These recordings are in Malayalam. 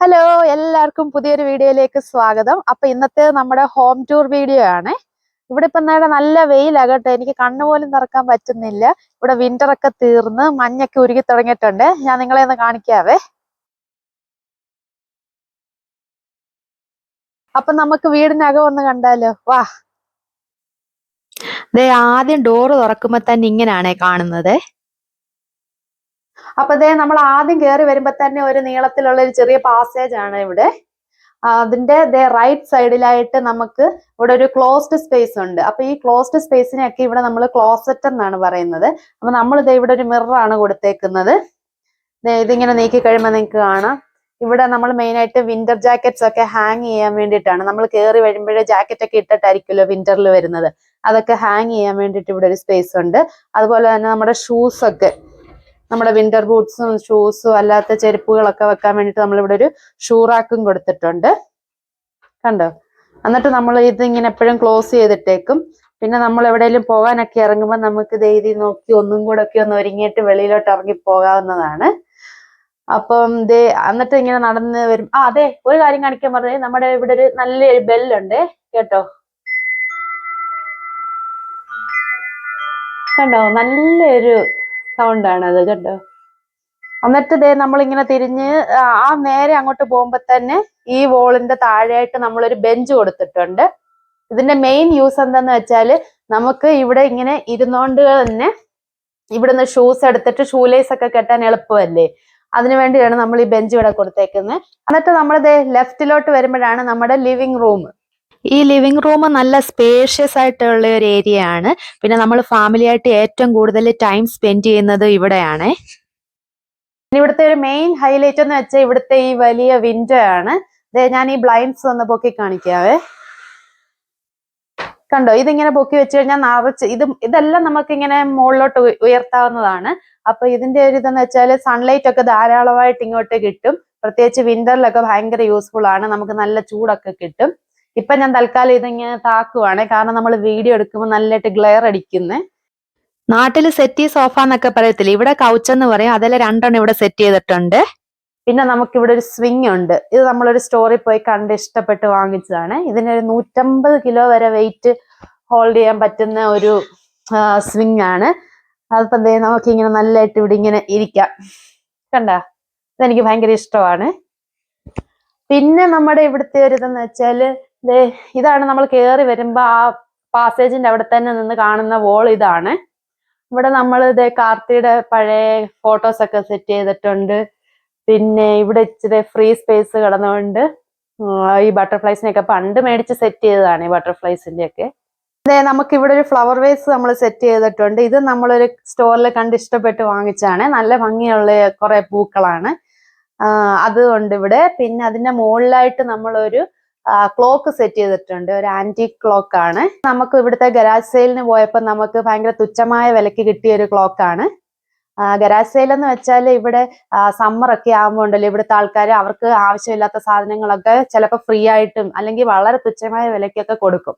ഹലോ എല്ലാവർക്കും പുതിയൊരു വീഡിയോയിലേക്ക് സ്വാഗതം. അപ്പൊ ഇന്നത്തെ നമ്മുടെ ഹോം ടൂർ വീഡിയോ ആണ്. ഇവിടെ ഇപ്പൊ നേരെ നല്ല വെയിലാകട്ടെ. എനിക്ക് കണ്ണുപോലും തുറക്കാൻ പറ്റുന്നില്ല. ഇവിടെ വിന്റർ ഒക്കെ തീർന്ന് മഞ്ഞൊക്കെ ഉരുകി തുടങ്ങിയിട്ടുണ്ട്. ഞാൻ നിങ്ങളെ ഒന്ന് കാണിക്കാവേ. അപ്പൊ നമുക്ക് വീടിനകം ഒന്ന് കണ്ടാലോ? വാ. ദേ ആദ്യം ഡോറ് തുറക്കുമ്പോ തന്നെ ഇങ്ങനെയാണേ കാണുന്നത്. അപ്പൊ ദേ നമ്മൾ ആദ്യം കയറി വരുമ്പോ തന്നെ ഒരു നീളത്തിലുള്ള ഒരു ചെറിയ പാസേജ് ആണ് ഇവിടെ. അതിന്റെ ദേ റൈറ്റ് സൈഡിലായിട്ട് നമുക്ക് ഇവിടെ ഒരു ക്ലോസ്ഡ് സ്പേസ് ഉണ്ട്. അപ്പൊ ഈ ക്ലോസ്ഡ് സ്പേസിനെയൊക്കെ ഇവിടെ നമ്മൾ ക്ലോസറ്റ് എന്നാണ് പറയുന്നത്. അപ്പൊ നമ്മൾ ഇതേ ഇവിടെ ഒരു മിറർ ആണ് കൊടുത്തേക്കുന്നത്. ഇതിങ്ങനെ നീക്കി കഴിയുമ്പോൾ നിങ്ങൾക്ക് കാണാം. ഇവിടെ നമ്മൾ മെയിൻ ആയിട്ട് വിന്റർ ജാക്കറ്റ്സ് ഒക്കെ ഹാങ് ചെയ്യാൻ വേണ്ടിയിട്ടാണ്. നമ്മൾ കയറി വരുമ്പോഴേ ജാക്കറ്റ് ഒക്കെ ഇട്ടിട്ടായിരിക്കുമല്ലോ വിന്ററിൽ വരുന്നത്. അതൊക്കെ ഹാങ് ചെയ്യാൻ വേണ്ടിയിട്ട് ഇവിടെ ഒരു സ്പേസ് ഉണ്ട്. അതുപോലെ തന്നെ നമ്മുടെ ഷൂസ് ഒക്കെ നമ്മുടെ വിന്റർ ബൂട്ട്സും ഷൂസും അല്ലാത്ത ചെരുപ്പുകളൊക്കെ വെക്കാൻ വേണ്ടിയിട്ട് നമ്മൾ ഇവിടെ ഒരു ഷൂ റാക്കും കൊടുത്തിട്ടുണ്ട്. കണ്ടോ? എന്നിട്ട് നമ്മൾ ഇത് ഇങ്ങനെ എപ്പോഴും ക്ലോസ് ചെയ്തിട്ടേക്കും. പിന്നെ നമ്മൾ എവിടെയെങ്കിലും പോകാനൊക്കെ ഇറങ്ങുമ്പോൾ നമുക്ക് ദൈതി നോക്കി ഒന്നും കൂടെ ഒക്കെ ഒന്ന് ഒരുങ്ങിയിട്ട് വെളിയിലോട്ട് ഇറങ്ങി പോകാവുന്നതാണ്. അപ്പം ദേ എന്നിട്ട് ഇങ്ങനെ നടന്ന് വരും. ആ അതെ ഒരു കാര്യം കാണിക്കാൻ പറഞ്ഞത് നമ്മുടെ ഇവിടെ ഒരു നല്ലൊരു ബെല്ലുണ്ട് കേട്ടോ? കണ്ടോ? നല്ലൊരു സൗണ്ടാണ് അത് കേട്ടോ എന്നിട്ട് ദേ നമ്മളിങ്ങനെ തിരിഞ്ഞ് ആ നേരെ അങ്ങോട്ട് പോകുമ്പോ തന്നെ ഈ വോളിന്റെ താഴെയായിട്ട് നമ്മളൊരു ബെഞ്ച് കൊടുത്തിട്ടുണ്ട്. ഇതിന്റെ മെയിൻ യൂസ് എന്താന്ന് വെച്ചാൽ നമുക്ക് ഇവിടെ ഇങ്ങനെ ഇരുന്നോണ്ട് തന്നെ ഇവിടുന്ന് ഷൂസ് എടുത്തിട്ട് ഷൂ ലേസ് ഒക്കെ കെട്ടാൻ എളുപ്പമല്ലേ? അതിനു വേണ്ടിയാണ് നമ്മൾ ഈ ബെഞ്ച് ഇവിടെ കൊടുത്തേക്കുന്നത്. എന്നിട്ട് നമ്മൾ ദേ ലെഫ്റ്റിലോട്ട് വരുമ്പോഴാണ് നമ്മുടെ ലിവിംഗ് റൂം ഈ ലിവിംഗ് റൂം നല്ല സ്പേഷ്യസ് ആയിട്ടുള്ള ഒരു ഏരിയ ആണ്. പിന്നെ നമ്മൾ ഫാമിലി ആയിട്ട് ഏറ്റവും കൂടുതൽ ടൈം സ്പെൻഡ് ചെയ്യുന്നത് ഇവിടെയാണ്. ഇവിടുത്തെ ഒരു മെയിൻ ഹൈലൈറ്റ് എന്ന് വെച്ചാൽ ഇവിടുത്തെ ഈ വലിയ വിൻഡോ ആണ്. ഞാൻ ഈ ബ്ലൈൻഡ്സ് ഒന്ന് പൊക്കി കാണിക്കാവേ. കണ്ടോ? ഇതിങ്ങനെ പൊക്കി വെച്ച് കഴിഞ്ഞാൽ നിറച്ച് ഇത് ഇതെല്ലാം നമുക്ക് ഇങ്ങനെ മുകളിലോട്ട് ഉയർത്താവുന്നതാണ്. അപ്പൊ ഇതിന്റെ ഒരു ഇതെന്ന് വെച്ചാൽ സൺലൈറ്റ് ഒക്കെ ധാരാളമായിട്ട് ഇങ്ങോട്ട് കിട്ടും. പ്രത്യേകിച്ച് വിന്ററിലൊക്കെ ഭയങ്കര യൂസ്ഫുൾ ആണ്. നമുക്ക് നല്ല ചൂടൊക്കെ കിട്ടും. ഇപ്പൊ ഞാൻ തൽക്കാലം ഇതിങ്ങനെ താക്കുവാണ്. കാരണം നമ്മൾ വീഡിയോ എടുക്കുമ്പോൾ നല്ലതായിട്ട് ഗ്ലെയർ അടിക്കുന്നേ. നാട്ടിൽ സെറ്റി സോഫ എന്നൊക്കെ പറയത്തില്ല? ഇവിടെ കൗച്ച് എന്ന് പറയും. അതിൽ രണ്ടെണ്ണം ഇവിടെ സെറ്റ് ചെയ്തിട്ടുണ്ട്. പിന്നെ നമുക്ക് ഇവിടെ ഒരു സ്വിംഗ് ഉണ്ട്. ഇത് നമ്മളൊരു സ്റ്റോറിൽ പോയി കണ്ട് ഇഷ്ടപ്പെട്ട് വാങ്ങിച്ചതാണ്. ഇതിനൊരു നൂറ്റമ്പത് കിലോ വരെ വെയിറ്റ് ഹോൾഡ് ചെയ്യാൻ പറ്റുന്ന ഒരു സ്വിംഗ് ആണ്. അതിപ്പം ദേ നമുക്ക് ഇങ്ങനെ നല്ലതായിട്ട് ഇവിടെ ഇങ്ങനെ ഇരിക്കാം. കണ്ട? ഇതെനിക്ക് ഭയങ്കര ഇഷ്ടമാണ്. പിന്നെ നമ്മുടെ ഇവിടുത്തെ ഒരു ഇതെന്ന് വെച്ചാൽ ഇതാണ് നമ്മൾ കയറി വരുമ്പോൾ ആ പാസേജിന്റെ അവിടെ തന്നെ നിന്ന് കാണുന്ന വോൾ ഇതാണ്. ഇവിടെ നമ്മൾ ഇതേ കാർത്തിയുടെ പഴയ ഫോട്ടോസ് ഒക്കെ സെറ്റ് ചെയ്തിട്ടുണ്ട്. പിന്നെ ഇവിടെ ഇച്ചിരി ഫ്രീ സ്പേസ് കിടന്നുകൊണ്ട് ഈ ബട്ടർഫ്ലൈസിനെയൊക്കെ പണ്ട് മേടിച്ച് സെറ്റ് ചെയ്തതാണ് ഈ ബട്ടർഫ്ലൈസിന്റെ ഒക്കെ അതെ നമുക്ക് ഇവിടെ ഒരു ഫ്ലവർ വേസ് നമ്മൾ സെറ്റ് ചെയ്തിട്ടുണ്ട്. ഇത് നമ്മളൊരു സ്റ്റോറിൽ കണ്ട് ഇഷ്ടപ്പെട്ട് വാങ്ങിച്ചാണ് നല്ല ഭംഗിയുള്ള കുറെ പൂക്കളാണ്. അതുകൊണ്ട് ഇവിടെ. പിന്നെ അതിന്റെ മുകളിലായിട്ട് നമ്മളൊരു ക്ലോക്ക് സെറ്റ് ചെയ്തിട്ടുണ്ട്. ഒരു ആന്റി ക്ലോക്ക് ആണ്. നമുക്ക് ഇവിടുത്തെ ഗരാജ് സെയിലിന് പോയപ്പോൾ നമുക്ക് ഭയങ്കര തുച്ഛമായ വിലക്ക് കിട്ടിയ ഒരു ക്ലോക്ക് ആണ്. ഗരാജ് സെയിൽ എന്ന് വെച്ചാൽ ഇവിടെ സമ്മർ ഒക്കെ ആകുമ്പോൾ ഉണ്ടല്ലോ. ഇവിടുത്തെ ആൾക്കാർ അവർക്ക് ആവശ്യമില്ലാത്ത സാധനങ്ങളൊക്കെ ചിലപ്പോൾ ഫ്രീ ആയിട്ടും അല്ലെങ്കിൽ വളരെ തുച്ഛമായ വിലക്കൊക്കെ കൊടുക്കും.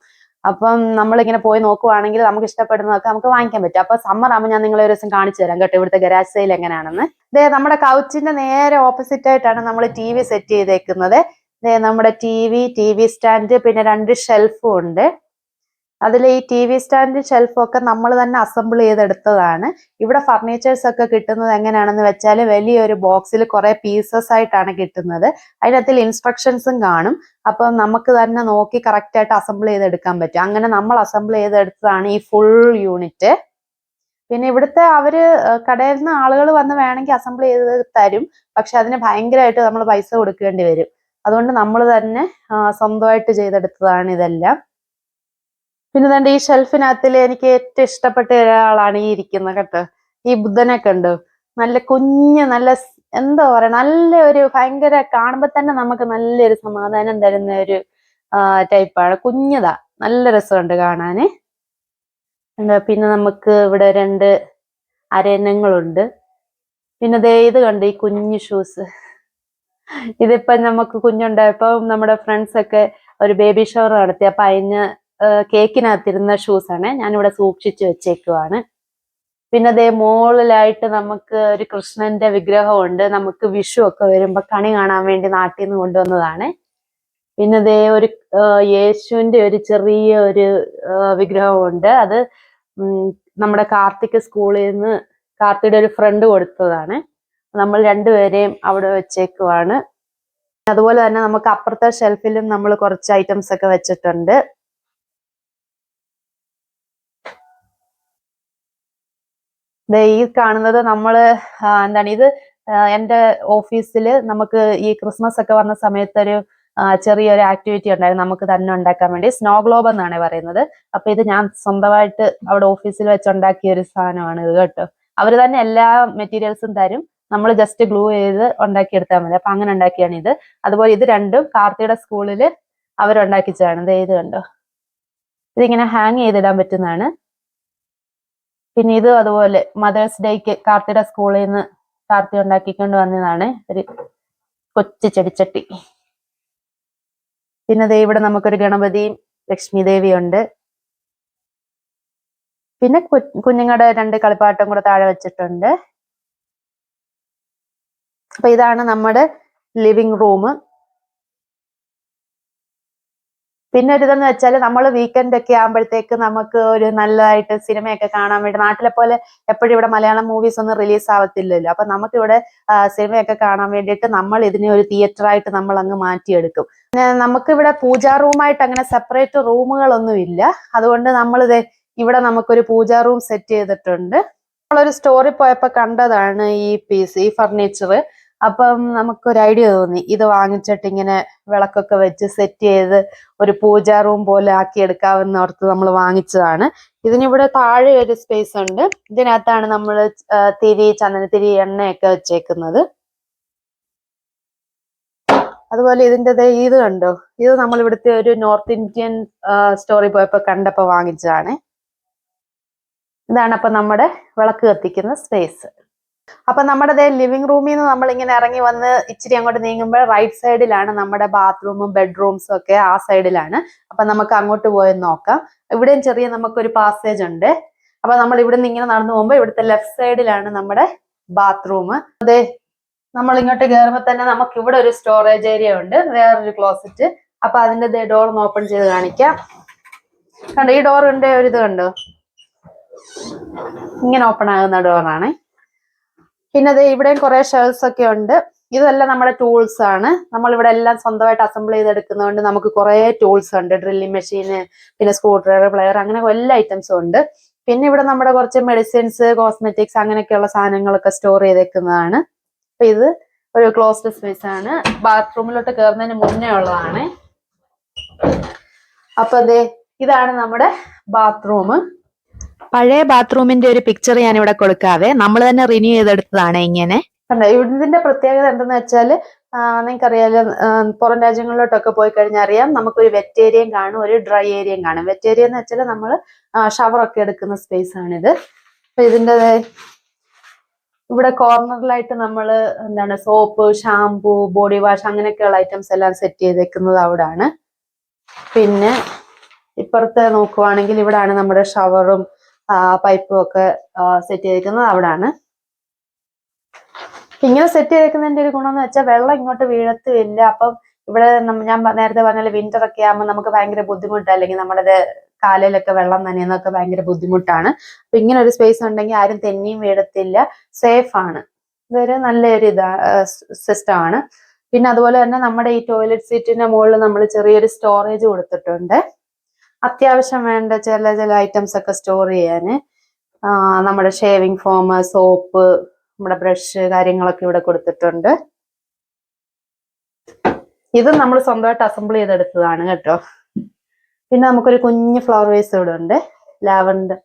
അപ്പം നമ്മളിങ്ങനെ പോയി നോക്കുവാണെങ്കിൽ നമുക്ക് ഇഷ്ടപ്പെടുന്നതൊക്കെ നമുക്ക് വാങ്ങിക്കാൻ പറ്റും. അപ്പൊ സമ്മർ ആകുമ്പോൾ ഞാൻ നിങ്ങളെ ഒരു ദിവസം കാണിച്ചു തരാം കേട്ടോ ഇവിടുത്തെ ഗരാജ് സെയിൽ എങ്ങനെയാണെന്ന്. ദേ നമ്മുടെ കൗച്ചിന്റെ നേരെ ഓപ്പോസിറ്റ് ആയിട്ടാണ് നമ്മൾ ടി വി സെറ്റ് ചെയ്തേക്കുന്നത്. നമ്മുടെ T V T V stand പിന്നെ രണ്ട് ഷെൽഫും ഉണ്ട്. അതിൽ ഈ ടി വി സ്റ്റാൻഡ് ഷെൽഫൊക്കെ നമ്മൾ തന്നെ അസംബിൾ ചെയ്തെടുത്തതാണ്. ഇവിടെ ഫർണിച്ചേഴ്സ് ഒക്കെ കിട്ടുന്നത് എങ്ങനെയാണെന്ന് വെച്ചാൽ വലിയൊരു ബോക്സിൽ കുറെ പീസസ് ആയിട്ടാണ് കിട്ടുന്നത്. അതിനകത്തിൽ ഇൻസ്ട്രക്ഷൻസും കാണും. അപ്പൊ നമുക്ക് തന്നെ നോക്കി കറക്റ്റ് ആയിട്ട് അസംബിൾ ചെയ്തെടുക്കാൻ പറ്റും. അങ്ങനെ നമ്മൾ അസംബിൾ ചെയ്തെടുത്തതാണ് ഈ ഫുൾ യൂണിറ്റ് പിന്നെ ഇവിടുത്തെ അവർ കടയിൽ നിന്ന് ആളുകൾ വന്ന് വേണമെങ്കിൽ അസംബിൾ ചെയ്ത് തരും. പക്ഷെ അതിന് ഭയങ്കരമായിട്ട് നമ്മൾ പൈസ കൊടുക്കേണ്ടി വരും. അതുകൊണ്ട് നമ്മൾ തന്നെ സ്വന്തമായിട്ട് ചെയ്തെടുത്തതാണ് ഇതെല്ലാം. പിന്നെ തന്നെ ഈ ഷെൽഫിനകത്തിൽ എനിക്ക് ഏറ്റവും ഇഷ്ടപ്പെട്ട ഒരാളാണ് ഈ ഇരിക്കുന്നത് കേട്ടോ. ഈ ബുദ്ധനൊക്കെ ഉണ്ട് നല്ല കുഞ്ഞ് നല്ല എന്തോ പറയാ നല്ല ഒരു ഭയങ്കര കാണുമ്പോ തന്നെ നമുക്ക് നല്ലൊരു സമാധാനം തരുന്ന ഒരു ടൈപ്പാണ്. കുഞ്ഞതാ. നല്ല രസമുണ്ട് കാണാന്. പിന്നെ നമുക്ക് ഇവിടെ രണ്ട് അരയന്നങ്ങളുണ്ട്. പിന്നെ ദേ ഇത് കണ്ട് ഈ കുഞ്ഞു ഷൂസ്. ഇതിപ്പോ നമുക്ക് കുഞ്ഞുണ്ടായപ്പോ നമ്മുടെ ഫ്രണ്ട്സ് ഒക്കെ ഒരു ബേബി ഷവർ നടത്തി. അപ്പൊ അതിന് കേക്കിനകത്തിരുന്ന ഷൂസ് ആണ്. ഞാനിവിടെ സൂക്ഷിച്ചു വെച്ചേക്കുവാണ്. പിന്നെ അതേ മോളിലായിട്ട് നമുക്ക് ഒരു കൃഷ്ണന്റെ വിഗ്രഹമുണ്ട് നമുക്ക് വിഷു ഒക്കെ വരുമ്പോ കണി കാണാൻ വേണ്ടി നാട്ടിൽ നിന്ന് കൊണ്ടുവന്നതാണ്. പിന്നെ അതേ ഒരു യേശുവിന്റെ ഒരു ചെറിയ ഒരു വിഗ്രഹമുണ്ട് അത് നമ്മുടെ കാർത്തിക് സ്കൂളിൽ നിന്ന് കാർത്തിയുടെ ഒരു ഫ്രണ്ട് കൊടുത്തതാണ്. നമ്മൾ രണ്ടുപേരെയും അവിടെ വെച്ചേക്കുവാണ്. അതുപോലെ തന്നെ നമുക്ക് അപ്പുറത്തെ ഷെൽഫിലും നമ്മൾ കുറച്ച് ഐറ്റംസ് ഒക്കെ വെച്ചിട്ടുണ്ട്. ഈ കാണുന്നത് നമ്മൾ എന്താണ് ഇത്? എന്റെ ഓഫീസിൽ നമുക്ക് ഈ ക്രിസ്മസ് ഒക്കെ വന്ന സമയത്ത് ഒരു ചെറിയൊരു ആക്ടിവിറ്റി ഉണ്ടായിരുന്നു. നമുക്ക് തന്നെ ഉണ്ടാക്കാൻ വേണ്ടി. സ്നോ ഗ്ലോബ് എന്നാണ് പറയുന്നത്. അപ്പൊ ഇത് ഞാൻ സ്വന്തമായിട്ട് അവിടെ ഓഫീസിൽ വെച്ച് ഉണ്ടാക്കിയ ഒരു സാധനമാണ് ഇത് കേട്ടോ. അവർ തന്നെ എല്ലാ മെറ്റീരിയൽസും തരും. നമ്മൾ ജസ്റ്റ് ഗ്ലൂ ചെയ്ത് ഉണ്ടാക്കിയെടുത്താൽ മതി. അപ്പൊ അങ്ങനെ ഉണ്ടാക്കിയാണ് ഇത്. അതുപോലെ ഇത് രണ്ടും കാർത്തിയുടെ സ്കൂളിൽ അവരുണ്ടാക്കിച്ചതാണ് ദേ ഇത് കണ്ടോ? ഇതിങ്ങനെ ഹാങ് ചെയ്തിടാൻ പറ്റുന്നതാണ്. പിന്നെ ഇത് അതുപോലെ മദേഴ്സ് ഡേക്ക് കാർത്തിയുടെ സ്കൂളിൽ നിന്ന് കാർത്തി ഉണ്ടാക്കിക്കൊണ്ട് വന്നതാണ്. ഒരു കൊച്ചു ചെടിച്ചട്ടി. പിന്നെ ദേ ഇവിടെ നമുക്കൊരു ഗണപതിയും ലക്ഷ്മി ദേവിയും ഉണ്ട്. പിന്നെ കുഞ്ഞുങ്ങളുടെ രണ്ട് കളിപ്പാട്ടം കൂടെ താഴെ വെച്ചിട്ടുണ്ട്. അപ്പൊ ഇതാണ് നമ്മുടെ ലിവിങ് റൂം പിന്നെ ഒരു ഇതെന്ന് വെച്ചാൽ നമ്മൾ വീക്കെൻഡ് ഒക്കെ ആകുമ്പോഴത്തേക്ക് നമുക്ക് ഒരു നല്ലതായിട്ട് സിനിമയൊക്കെ കാണാൻ വേണ്ടി നാട്ടിലെ പോലെ എപ്പോഴും ഇവിടെ മലയാളം മൂവീസ് ഒന്നും റിലീസ് ആവത്തില്ലല്ലോ. അപ്പൊ നമുക്ക് ഇവിടെ സിനിമയൊക്കെ കാണാൻ വേണ്ടിയിട്ട് നമ്മൾ ഇതിനെ ഒരു തിയേറ്റർ ആയിട്ട് നമ്മൾ അങ്ങ് മാറ്റിയെടുക്കും. പിന്നെ നമുക്ക് ഇവിടെ പൂജാ റൂമായിട്ട് അങ്ങനെ സെപ്പറേറ്റ് റൂമുകളൊന്നും ഇല്ല. അതുകൊണ്ട് നമ്മൾ ഇവിടെ നമുക്കൊരു പൂജാ റൂം സെറ്റ് ചെയ്തിട്ടുണ്ട്. നമ്മളൊരു സ്റ്റോറി പോയപ്പോ കണ്ടതാണ് ഈ പീസ് ഈ ഫർണിച്ചർ അപ്പം നമുക്കൊരു ഐഡിയ തോന്നി. ഇത് വാങ്ങിച്ചിട്ട് ഇങ്ങനെ വിളക്കൊക്കെ വെച്ച് സെറ്റ് ചെയ്ത് ഒരു പൂജാ റൂം പോലെ ആക്കി എടുക്കാവുന്ന ഓർത്ത് നമ്മൾ വാങ്ങിച്ചതാണ്. ഇതിനിവിടെ താഴെ ഒരു സ്പേസ് ഉണ്ട്. ഇതിനകത്താണ് നമ്മൾ തിരി ചന്ദനത്തിരി എണ്ണയൊക്കെ വെച്ചേക്കുന്നത്. അതുപോലെ ഇതിന്റെ ഇത് കണ്ടോ? ഇത് നമ്മൾ ഇവിടുത്തെ ഒരു നോർത്ത് ഇന്ത്യൻ സ്റ്റോറി പോയപ്പോ കണ്ടപ്പോൾ വാങ്ങിച്ചതാണ്. ഇതാണ് അപ്പൊ നമ്മുടെ വിളക്ക് കത്തിക്കുന്ന സ്പേസ് അപ്പൊ നമ്മുടെ ലിവിംഗ് റൂമിൽ നിന്ന് നമ്മൾ ഇങ്ങനെ ഇറങ്ങി വന്ന് ഇച്ചിരി അങ്ങോട്ട് നീങ്ങുമ്പോൾ റൈറ്റ് സൈഡിലാണ് നമ്മുടെ ബാത്റൂമും ബെഡ്റൂംസും ഒക്കെ ആ സൈഡിലാണ് അപ്പൊ നമുക്ക് അങ്ങോട്ട് പോയി നോക്കാം. ഇവിടെയും ചെറിയ നമുക്കൊരു പാസേജ് ഉണ്ട്. അപ്പൊ നമ്മൾ ഇവിടെ നിന്ന് ഇങ്ങനെ നടന്നു പോകുമ്പോൾ ഇവിടുത്തെ ലെഫ്റ്റ് സൈഡിലാണ് നമ്മുടെ ബാത്റൂം അതെ നമ്മൾ ഇങ്ങോട്ട് കയറുമ്പോൾ തന്നെ നമുക്ക് ഇവിടെ ഒരു സ്റ്റോറേജ് ഏരിയ ഉണ്ട് വേറൊരു ക്ലോസറ്റ് അപ്പൊ അതിന്റെ ഡോർ ഒന്ന് ഓപ്പൺ ചെയ്ത് കാണിക്കാം. കണ്ടോ ഈ ഡോറിന്റെ ഒരു ഇത് കണ്ടോ? ഇങ്ങനെ ഓപ്പൺ ആകുന്ന ഡോറാണ് പിന്നെ ദേ ഇവിടെയും കുറെ ഷെൽസ് ഒക്കെ ഉണ്ട്. ഇതെല്ലാം നമ്മുടെ ടൂൾസ് ആണ്. നമ്മൾ ഇവിടെ എല്ലാം സ്വന്തമായിട്ട് അസംബിൾ ചെയ്തെടുക്കുന്നതുകൊണ്ട് നമുക്ക് കുറെ ടൂൾസ് ഉണ്ട്. ഡ്രില്ലിംഗ് മെഷീന് പിന്നെ സ്ക്രൂ ഡ്രൈവർ പ്ലെയർ അങ്ങനെ എല്ലാ ഐറ്റംസും ഉണ്ട്. പിന്നെ ഇവിടെ നമ്മുടെ കുറച്ച് മെഡിസിൻസ് കോസ്മെറ്റിക്സ് അങ്ങനെയൊക്കെയുള്ള സാധനങ്ങളൊക്കെ സ്റ്റോർ ചെയ്തേക്കുന്നതാണ് അപ്പൊ ഇത് ഒരു ക്ലോസ്ഡ് സ്പേസ് ആണ്. ബാത്റൂമിലോട്ട് കയറുന്നതിന് മുന്നേ ഉള്ളതാണ്. അപ്പൊ അതെ ഇതാണ് നമ്മുടെ ബാത്റൂം പഴയ ബാത്റൂമിന്റെ ഒരു പിക്ചർ ഞാൻ ഇവിടെ കൊടുക്കാവേ. നമ്മൾ തന്നെ റിന്യൂ ചെയ്തെടുത്തതാണ് ഇങ്ങനെ. ഇതിന്റെ പ്രത്യേകത എന്തെന്ന് വെച്ചാൽ നിങ്ങൾക്കറിയാലോ പുറം രാജ്യങ്ങളിലോട്ടൊക്കെ പോയി കഴിഞ്ഞാൽ അറിയാം നമുക്കൊരു വെറ്റ് ഏരിയയും കാണും ഒരു ഡ്രൈ ഏരിയയും കാണും. വെറ്റ് ഏരിയ എന്ന് വെച്ചാൽ നമ്മൾ ഷവർ ഒക്കെ എടുക്കുന്ന സ്പേസ് ആണിത്. അപ്പൊ ഇതിന്റെ ഇവിടെ കോർണറിലായിട്ട് നമ്മൾ എന്താണ് സോപ്പ് ഷാംപൂ ബോഡി വാഷ് അങ്ങനെയൊക്കെയുള്ള ഐറ്റംസ് എല്ലാം സെറ്റ് ചെയ്തേക്കുന്നത് അവിടാണ്. പിന്നെ ഇപ്പുറത്തെ നോക്കുവാണെങ്കിൽ ഇവിടാണ് നമ്മുടെ ഷവറും പൈപ്പും ഒക്കെ സെറ്റ് ചെയ്തിരിക്കുന്നത് അവിടാണ്. ഇങ്ങനെ സെറ്റ് ചെയ്തേക്കുന്നതിന്റെ ഒരു ഗുണം എന്ന് വെച്ചാൽ വെള്ളം ഇങ്ങോട്ട് വീഴത്തുമില്ല അപ്പം ഇവിടെ ഞാൻ നേരത്തെ പറഞ്ഞ വിന്റർ ഒക്കെ ആകുമ്പോൾ നമുക്ക് ഭയങ്കര ബുദ്ധിമുട്ട് അല്ലെങ്കിൽ നമ്മുടെ കാലിലൊക്കെ വെള്ളം നനയുന്നതൊക്കെ ഭയങ്കര ബുദ്ധിമുട്ടാണ്. അപ്പൊ ഇങ്ങനെ ഒരു സ്പേസ് ഉണ്ടെങ്കിൽ ആരും തെന്നിയും വീഴത്തില്ല. സേഫ് ആണ്. ഇതൊരു നല്ലൊരു ഇതാ സിസ്റ്റം ആണ്. പിന്നെ അതുപോലെ തന്നെ നമ്മുടെ ഈ ടോയ്ലറ്റ് സീറ്റിന്റെ മുകളിൽ നമ്മൾ ചെറിയൊരു സ്റ്റോറേജ് കൊടുത്തിട്ടുണ്ട്. അത്യാവശ്യം വേണ്ട ചില ചില ഐറ്റംസ് ഒക്കെ സ്റ്റോർ ചെയ്യാൻ നമ്മുടെ ഷേവിംഗ് ഫോം സോപ്പ് നമ്മുടെ ബ്രഷ് കാര്യങ്ങളൊക്കെ ഇവിടെ കൊടുത്തിട്ടുണ്ട്. ഇത് നമ്മൾ സ്വന്തമായിട്ട് അസംബിൾ ചെയ്തെടുത്തതാണ് കേട്ടോ. പിന്നെ നമുക്കൊരു കുഞ്ഞ് ഫ്ലവർ വേസ് ഇവിടെ ഉണ്ട്. ലാവൻഡർ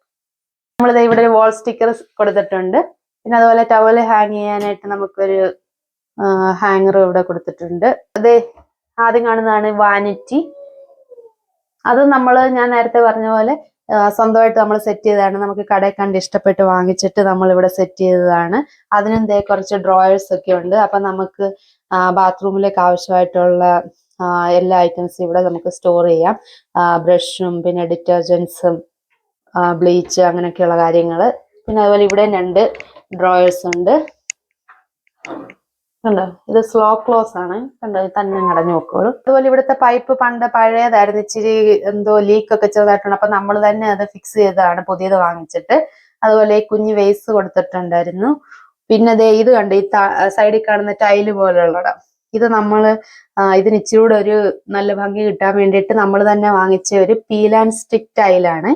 നമ്മളിത് ഇവിടെ ഒരു വാൾ സ്റ്റിക്കർ കൊടുത്തിട്ടുണ്ട്. പിന്നെ അതുപോലെ ടവൽ ഹാങ് ചെയ്യാനായിട്ട് നമുക്കൊരു ഹാങ്ങർ ഇവിടെ കൊടുത്തിട്ടുണ്ട്. അത് ആദ്യം കാണുന്നതാണ് വാനിറ്റി അത് നമ്മൾ ഞാൻ നേരത്തെ പറഞ്ഞ പോലെ സ്വന്തമായിട്ട് നമ്മൾ സെറ്റ് ചെയ്തതാണ്. നമുക്ക് കടയിൽ കണ്ട് ഇഷ്ടപ്പെട്ട് വാങ്ങിച്ചിട്ട് നമ്മൾ ഇവിടെ സെറ്റ് ചെയ്തതാണ്. അതിനും ദേ കുറച്ച് ഡ്രോയേഴ്സ് ഒക്കെ ഉണ്ട്. അപ്പൊ നമുക്ക് ബാത്റൂമിലേക്ക് ആവശ്യമായിട്ടുള്ള എല്ലാ ഐറ്റംസും ഇവിടെ നമുക്ക് സ്റ്റോർ ചെയ്യാം. ബ്രഷും പിന്നെ ഡിറ്റർജൻസും ബ്ലീച്ച് അങ്ങനെയൊക്കെയുള്ള കാര്യങ്ങൾ പിന്നെ അതുപോലെ ഇവിടെ രണ്ട് ഡ്രോയേഴ്സ് ഉണ്ട്. കണ്ടോ? ഇത് സ്ലോ ക്ലോസ് ആണ്. കണ്ടോ? തന്നെ അടഞ്ഞു നോക്കുള്ളൂ അതുപോലെ ഇവിടുത്തെ പൈപ്പ് പണ്ട് പഴയതായിരുന്നു. ഇച്ചിരി എന്തോ ലീക്ക് ഒക്കെ ചെറുതായിട്ടുണ്ട്. അപ്പൊ നമ്മൾ തന്നെ അത് ഫിക്സ് ചെയ്തതാണ്. പുതിയത് വാങ്ങിച്ചിട്ട്. അതുപോലെ കുഞ്ഞ് വേസ് കൊടുത്തിട്ടുണ്ടായിരുന്നു. പിന്നെ ദേ ഇത് കണ്ട്? ഈ സൈഡിൽ കാണുന്ന ടൈൽ പോലുള്ളടം ഇത് നമ്മൾ ഇതിന് ഇച്ചിരി കൂടെ ഒരു നല്ല ഭംഗി കിട്ടാൻ വേണ്ടിയിട്ട് നമ്മൾ തന്നെ വാങ്ങിച്ച ഒരു പീൽ ആൻഡ് സ്റ്റിക്ക് ടൈലാണ്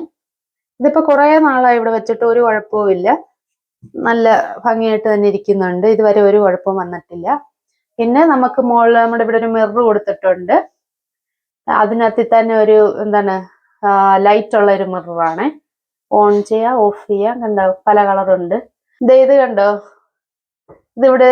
ഇതിപ്പോ കുറെ നാളായി ഇവിടെ വെച്ചിട്ട് ഒരു കുഴപ്പവും ഇല്ല. നല്ല ഭംഗിയായിട്ട് തന്നെ ഇരിക്കുന്നുണ്ട്. ഇതുവരെ ഒരു കുഴപ്പവും വന്നിട്ടില്ല. പിന്നെ നമുക്ക് മുകളിൽ നമ്മുടെ ഇവിടെ ഒരു മിറർ കൊടുത്തിട്ടുണ്ട്. അതിനകത്ത് തന്നെ ഒരു എന്താണ് ലൈറ്റ് ഉള്ള ഒരു മിററാണ് ഓൺ ചെയ്യാം ഓഫ് ചെയ്യാം. കണ്ടോ പല കളറുണ്ട് ഇത് ഇത് കണ്ടോ? ഇതിവിടെ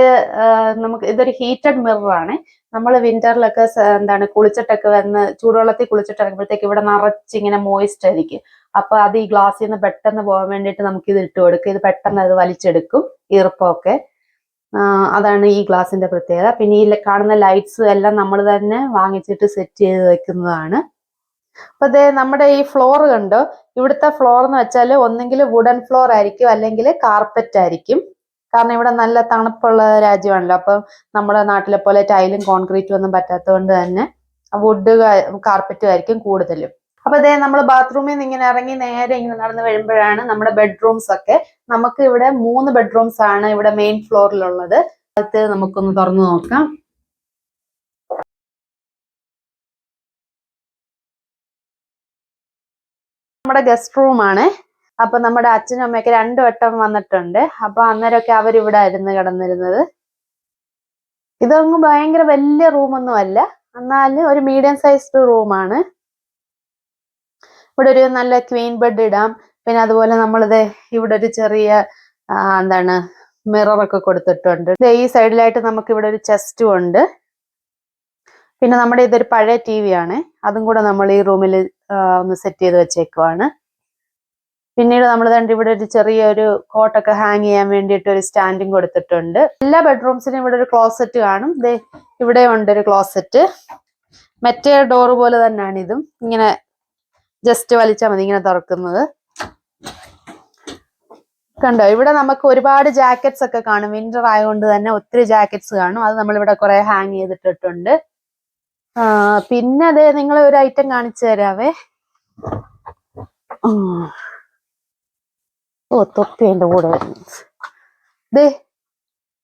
നമുക്ക് ഇതൊരു ഹീറ്റഡ് മിററാണ് നമ്മൾ വിന്ററിലൊക്കെ എന്താണ് കുളിച്ചിട്ടൊക്കെ വന്ന് ചൂടുവെള്ളത്തിൽ കുളിച്ചിട്ട് ഇറങ്ങുമ്പോഴത്തേക്ക് ഇവിടെ നിറച്ചിങ്ങനെ മോയിസ്റ്റ് ആയിരിക്കും. അപ്പൊ അത് ഈ ഗ്ലാസ്സിൽ നിന്ന് പെട്ടെന്ന് പോകാൻ വേണ്ടിയിട്ട് നമുക്ക് ഇത് ഇട്ട് കൊടുക്കുക. ഇത് പെട്ടെന്ന് അത് വലിച്ചെടുക്കും ഈർപ്പമൊക്കെ. അതാണ് ഈ ഗ്ലാസിന്റെ പ്രത്യേകത. പിന്നെ ഈ കാണുന്ന ലൈറ്റ്സ് എല്ലാം നമ്മൾ തന്നെ വാങ്ങിച്ചിട്ട് സെറ്റ് ചെയ്ത് വെക്കുന്നതാണ്. അപ്പൊ ദേ നമ്മുടെ ഈ ഫ്ലോർ കണ്ടോ? ഇവിടുത്തെ ഫ്ലോർ എന്ന് വെച്ചാൽ ഒന്നെങ്കിൽ വുഡൻ ഫ്ലോർ ആയിരിക്കും അല്ലെങ്കിൽ കാർപ്പറ്റ് ആയിരിക്കും. കാരണം ഇവിടെ നല്ല തണുപ്പുള്ള രാജ്യമാണല്ലോ. അപ്പം നമ്മുടെ നാട്ടിലെ പോലെ ടൈലും കോൺക്രീറ്റും ഒന്നും പറ്റാത്തത് കൊണ്ട് തന്നെ വുഡ് കാർപ്പറ്റും ആയിരിക്കും കൂടുതലും. അപ്പൊ ഇതേ നമ്മൾ ബാത്റൂമിൽ നിന്ന് ഇങ്ങനെ ഇറങ്ങി നേരെ ഇങ്ങനെ നടന്ന് വരുമ്പോഴാണ് നമ്മുടെ ബെഡ്റൂംസ് ഒക്കെ. നമുക്ക് ഇവിടെ മൂന്ന് ബെഡ്റൂംസ് ആണ് ഇവിടെ മെയിൻ ഫ്ലോറിലുള്ളത് അത് നമുക്കൊന്ന് തുറന്നു നോക്കാം. നമ്മുടെ ഗസ്റ്റ് റൂം ആണ്. അപ്പൊ നമ്മുടെ അച്ഛനും അമ്മയൊക്കെ രണ്ടു വട്ടം വന്നിട്ടുണ്ട്. അപ്പൊ അന്നേരമൊക്കെ അവരിവിടെ ആയിരുന്നു കിടന്നിരുന്നത്. ഇതൊന്നും ഭയങ്കര വലിയ റൂമൊന്നും അല്ല. എന്നാൽ ഒരു മീഡിയം സൈസ്ഡ് റൂമാണ് ഇവിടെ ഒരു നല്ല ക്വീൻ ബെഡ് ഇടാം. പിന്നെ അതുപോലെ നമ്മളിത് ഇവിടെ ഒരു ചെറിയ എന്താണ് മിററൊക്കെ കൊടുത്തിട്ടുണ്ട്. ഈ സൈഡിലായിട്ട് നമുക്ക് ഇവിടെ ഒരു ചെസ്റ്റും ഉണ്ട്. പിന്നെ നമ്മുടെ ഇതൊരു പഴയ ടി വി ആണ്. അതും കൂടെ നമ്മൾ ഈ റൂമിൽ ഒന്ന് സെറ്റ് ചെയ്ത് വെച്ചേക്കുവാണ്. പിന്നീട് നമ്മൾ കണ്ട് ഇവിടെ ഒരു ചെറിയൊരു കോട്ടൊക്കെ ഹാങ് ചെയ്യാൻ വേണ്ടിയിട്ട് ഒരു സ്റ്റാൻഡും കൊടുത്തിട്ടുണ്ട്. എല്ലാ ബെഡ്റൂംസിനും ഇവിടെ ഒരു ക്ലോസറ്റ് കാണും. ഇവിടെ ഉണ്ട് ഒരു ക്ലോസറ്റ് മറ്റേ ഡോറ് പോലെ തന്നെയാണ് ഇതും. ഇങ്ങനെ ജസ്റ്റ് വലിച്ചാൽ മതി ഇങ്ങനെ തുറക്കുന്നത്. കണ്ടോ ഇവിടെ നമുക്ക് ഒരുപാട് ജാക്കറ്റ്സ് ഒക്കെ കാണും. വിന്റർ ആയതുകൊണ്ട് തന്നെ ഒത്തിരി ജാക്കറ്റ്സ് കാണും. അത് നമ്മളിവിടെ കുറെ ഹാങ് ചെയ്തിട്ടിട്ടുണ്ട്. പിന്നെ അതെ നിങ്ങൾ ഒരു ഐറ്റം കാണിച്ചു തരാവേ. ഓ തൊപ്പി എന്റെ കൂടെ ദേ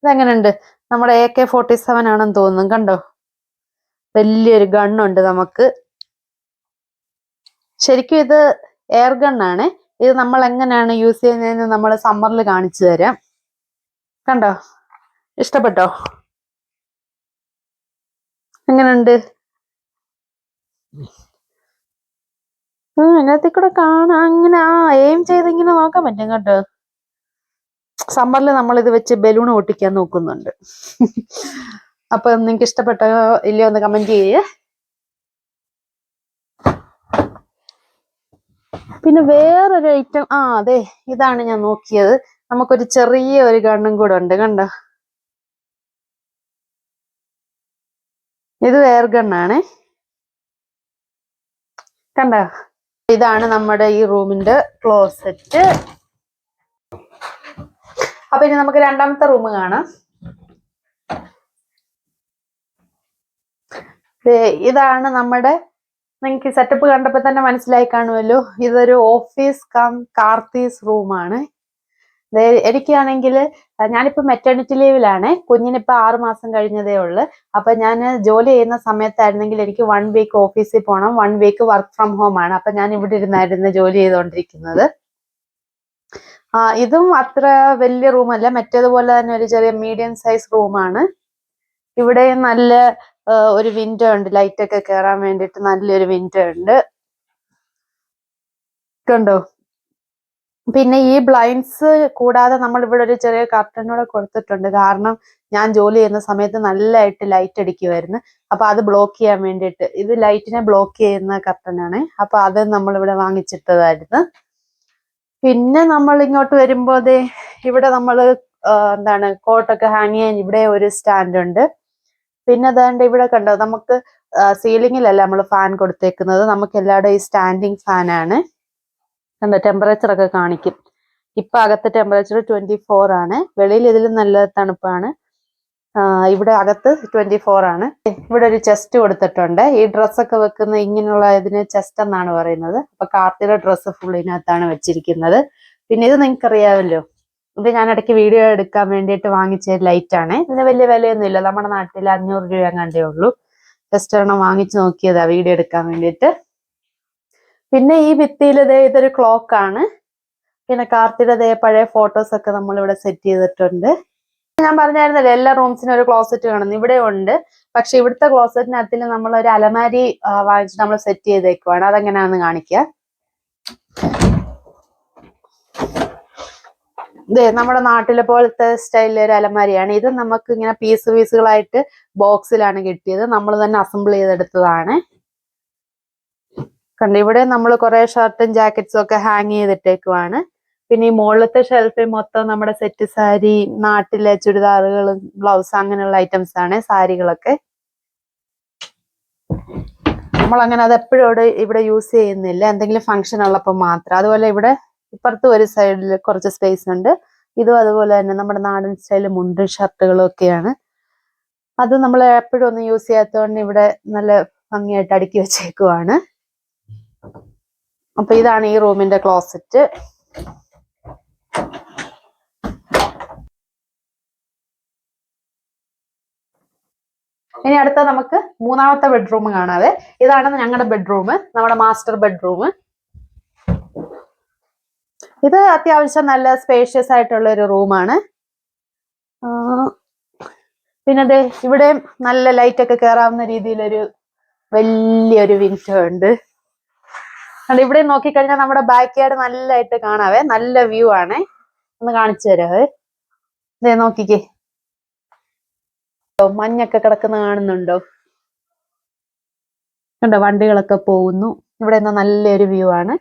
ഇതെങ്ങനെയുണ്ട് നമ്മുടെ എ കെ ഫോർട്ടി സെവൻ ആണെന്ന് തോന്നുന്നു. കണ്ടോ? വലിയൊരു ഗണ്ണുണ്ട് നമുക്ക്. ശരിക്കും ഇത് എയർ ഗണ്ണാണ് ഇത് നമ്മൾ എങ്ങനെയാണ് യൂസ് ചെയ്യുന്നതെന്ന് നമ്മൾ സമ്മറിൽ കാണിച്ചു തരാം. കണ്ടോ? ഇഷ്ടപ്പെട്ടോ? എങ്ങനെയുണ്ട്? ആ അതിനകത്ത് കൂടെ കാണാം. അങ്ങനെ ആ എയിം ചെയ്ത് ഇങ്ങനെ നോക്കാൻ പറ്റും കേട്ടോ. സമ്മറിൽ നമ്മൾ ഇത് വെച്ച് ബലൂൺ ഒട്ടിക്കാൻ നോക്കുന്നുണ്ട്. അപ്പൊ നിങ്ങൾക്ക് ഇഷ്ടപ്പെട്ടോ? ഇല്ലയോ ഒന്ന് കമന്റ് ചെയ്യേ. പിന്നെ വേറൊരു ഐറ്റം ആ അതെ ഇതാണ് ഞാൻ നോക്കിയത്. നമുക്കൊരു ചെറിയ ഒരു ഗണ്ണും കൂടെ ഉണ്ട് കണ്ടോ? ഇത് വേർ ഗണ്ണാണ്. കണ്ടോ? ഇതാണ് നമ്മുടെ ഈ റൂമിന്റെ ക്ലോസറ്റ്. അപ്പൊ ഇനി നമുക്ക് രണ്ടാമത്തെ റൂം കാണാം. ഇതാണ് നമ്മുടെ നിങ്ങൾക്ക് സെറ്റപ്പ് കണ്ടപ്പോൾ തന്നെ മനസ്സിലായി കാണുമല്ലോ. ഇതൊരു ഓഫീസ് കം കാർത്തീസ് റൂമാണ് എനിക്കാണെങ്കിൽ ഞാനിപ്പോ മെറ്റേണിറ്റി ലീവിലാണ് കുഞ്ഞിനിപ്പോൾ ആറ് മാസം കഴിഞ്ഞതേ ഉള്ളൂ. അപ്പൊ ഞാൻ ജോലി ചെയ്യുന്ന സമയത്തായിരുന്നെങ്കിൽ എനിക്ക് വൺ വീക്ക് ഓഫീസിൽ പോകണം one week work from home ആണ്. അപ്പൊ ഞാൻ ഇവിടെ ഇരുന്നായിരുന്നു ജോലി ചെയ്തുകൊണ്ടിരിക്കുന്നത് ഇതും അത്ര വലിയ റൂമല്ല മറ്റേതുപോലെ തന്നെ ഒരു ചെറിയ മീഡിയം സൈസ് റൂമാണ് ഇവിടെ നല്ല ഒരു വിൻഡോ ഉണ്ട്. ലൈറ്റ് ഒക്കെ കയറാൻ വേണ്ടിയിട്ട് നല്ലൊരു വിൻഡോ ഉണ്ട്. കണ്ടോ? പിന്നെ ഈ ബ്ലൈൻഡ്സ് കൂടാതെ നമ്മൾ ഇവിടെ ഒരു ചെറിയ കർട്ടൻ കൂടെ കൊടുത്തിട്ടുണ്ട്. കാരണം ഞാൻ ജോലി ചെയ്യുന്ന സമയത്ത് നല്ലതായിട്ട് ലൈറ്റ് അടിക്കുമായിരുന്നു അപ്പൊ അത് ബ്ലോക്ക് ചെയ്യാൻ വേണ്ടിയിട്ട്. ഇത് ലൈറ്റിനെ ബ്ലോക്ക് ചെയ്യുന്ന കർട്ടനാണ് അപ്പൊ അത് നമ്മൾ ഇവിടെ വാങ്ങിച്ചിട്ടതായിരുന്നു. പിന്നെ നമ്മൾ ഇങ്ങോട്ട് വരുമ്പോ ദേ ഇവിടെ നമ്മൾ എന്താണ് കോട്ടൊക്കെ ഹാങ് ചെയ്യാൻ ഇവിടെ ഒരു സ്റ്റാൻഡ് ഉണ്ട്. പിന്നെ അതാണ്ട് ഇവിടെ കണ്ടോ നമുക്ക് സീലിങ്ങിലല്ല നമ്മൾ ഫാൻ കൊടുത്തേക്കുന്നത്. നമുക്ക് എല്ലാവരുടെ ഈ സ്റ്റാൻഡിങ് ഫാൻ ആണ്. കണ്ടോ ടെമ്പറേച്ചർ ഒക്കെ കാണിക്കും. ഇപ്പൊ അകത്ത് ടെമ്പറേച്ചർ ട്വന്റി ഫോർ ആണ്. വെളിയിൽ ഇതിലും നല്ല തണുപ്പാണ്. ഇവിടെ അകത്ത് ട്വന്റി ഫോർ ആണ്. ഇവിടെ ഒരു ചെസ്റ്റ് കൊടുത്തിട്ടുണ്ട്. ഈ ഡ്രസ്സൊക്കെ വെക്കുന്ന ഇങ്ങനെയുള്ള ഇതിന് ചെസ്റ്റ് എന്നാണ് പറയുന്നത്. അപ്പൊ കാർത്തിയുടെ ഡ്രസ്സ് ഫുൾ ഇതിനകത്താണ് വെച്ചിരിക്കുന്നത്. പിന്നെ ഇത് നിങ്ങൾക്ക് അറിയാമല്ലോ ഇത് ഞാൻ ഇടയ്ക്ക് വീഡിയോ എടുക്കാൻ വേണ്ടിയിട്ട് വാങ്ങിച്ച ലൈറ്റ് ആണ്. ഇതിന് വലിയ വിലയൊന്നും ഇല്ല. നമ്മുടെ നാട്ടിൽ അഞ്ഞൂറ് രൂപ കണ്ടേ ഉള്ളൂ. ജസ്റ്റ് ഒരെണ്ണം വാങ്ങിച്ചു നോക്കിയതാ വീഡിയോ എടുക്കാൻ വേണ്ടിയിട്ട്. പിന്നെ ഈ ഭിത്തിയിൽ ദേ ഇതൊരു ക്ലോക്ക് ആണ്. പിന്നെ കാർത്തിയുടെ ദേ പഴയ ഫോട്ടോസ് ഒക്കെ നമ്മൾ ഇവിടെ സെറ്റ് ചെയ്തിട്ടുണ്ട്. ഞാൻ പറഞ്ഞായിരുന്നല്ലോ എല്ലാ റൂംസിനും ഒരു ക്ലോസറ്റ് കാണുന്നു ഇവിടെ ഉണ്ട്. പക്ഷെ ഇവിടുത്തെ ക്ലോസറ്റിനകത്തിൽ നമ്മൾ ഒരു അലമാരി വാങ്ങിച്ച് നമ്മൾ സെറ്റ് ചെയ്തേക്കുവാണ്. അതെങ്ങനെയാണെന്ന് കാണിക്കുക ഇതേ നമ്മുടെ നാട്ടിലെ പോലത്തെ സ്റ്റൈലിലെ ഒരു അലമാരിയാണ്. ഇത് നമുക്ക് ഇങ്ങനെ പീസ് പീസുകളായിട്ട് ബോക്സിലാണ് കിട്ടിയത്. നമ്മൾ തന്നെ അസംബിൾ ചെയ്തെടുത്തതാണ്. കണ്ട് ഇവിടെ നമ്മൾ കുറെ ഷർട്ടും ജാക്കറ്റ്സും ഒക്കെ ഹാങ് ചെയ്തിട്ടേക്കുവാണ്. പിന്നെ ഈ മുകളിലത്തെ ഷെൽഫിൽ മൊത്തം നമ്മുടെ സെറ്റ് സാരി നാട്ടിലെ ചുരിദാറുകളും ബ്ലൗസ് അങ്ങനെയുള്ള ഐറ്റംസ് ആണ് സാരികളൊക്കെ. നമ്മൾ അങ്ങനെ അത് എപ്പോഴും ഇവിടെ യൂസ് ചെയ്യുന്നില്ല. എന്തെങ്കിലും ഫംഗ്ഷൻ ഉള്ളപ്പോൾ മാത്രം. അതുപോലെ ഇവിടെ ഇപ്പുറത്തും ഒരു സൈഡിൽ കുറച്ച് സ്പേസ് ഉണ്ട്. ഇതും അതുപോലെ തന്നെ നമ്മുടെ നാടൻ സ്റ്റൈൽ മുണ്ടും ഷർട്ടുകളും ഒക്കെയാണ്. അത് നമ്മൾ എപ്പോഴും ഒന്നും യൂസ് ചെയ്യാത്തതുകൊണ്ട് ഇവിടെ നല്ല ഭംഗിയായിട്ട് അടുക്കി വെച്ചേക്കുവാണ്. അപ്പൊ ഇതാണ് ഈ റൂമിന്റെ ക്ലോസറ്റ് ഇനി അടുത്ത നമുക്ക് മൂന്നാമത്തെ ബെഡ്റൂം കാണാവേ. ഇതാണ് ഞങ്ങളുടെ ബെഡ്റൂം നമ്മുടെ മാസ്റ്റർ ബെഡ്റൂം ഇത് അത്യാവശ്യം നല്ല സ്പേഷ്യസ് ആയിട്ടുള്ള ഒരു റൂമാണ് പിന്നെ ദേ ഇവിടെ നല്ല ലൈറ്റ് ഒക്കെ കയറാവുന്ന രീതിയിലൊരു വലിയൊരു വിൻഡോ ഉണ്ട്. അത് ഇവിടെ നോക്കിക്കഴിഞ്ഞാൽ നമ്മുടെ ബാക്ക് യാർഡ് നല്ലതായിട്ട് കാണാവേ നല്ല വ്യൂ ആണേ. ഒന്ന് കാണിച്ചു തരാവേ. ദേ നോക്കിക്കേ. മഞ്ഞൊക്കെ കിടക്കുന്ന കാണുന്നുണ്ടോ? കണ്ടോ വണ്ടികളൊക്കെ പോകുന്നു. ഇവിടെ നല്ലൊരു വ്യൂ ആണ്.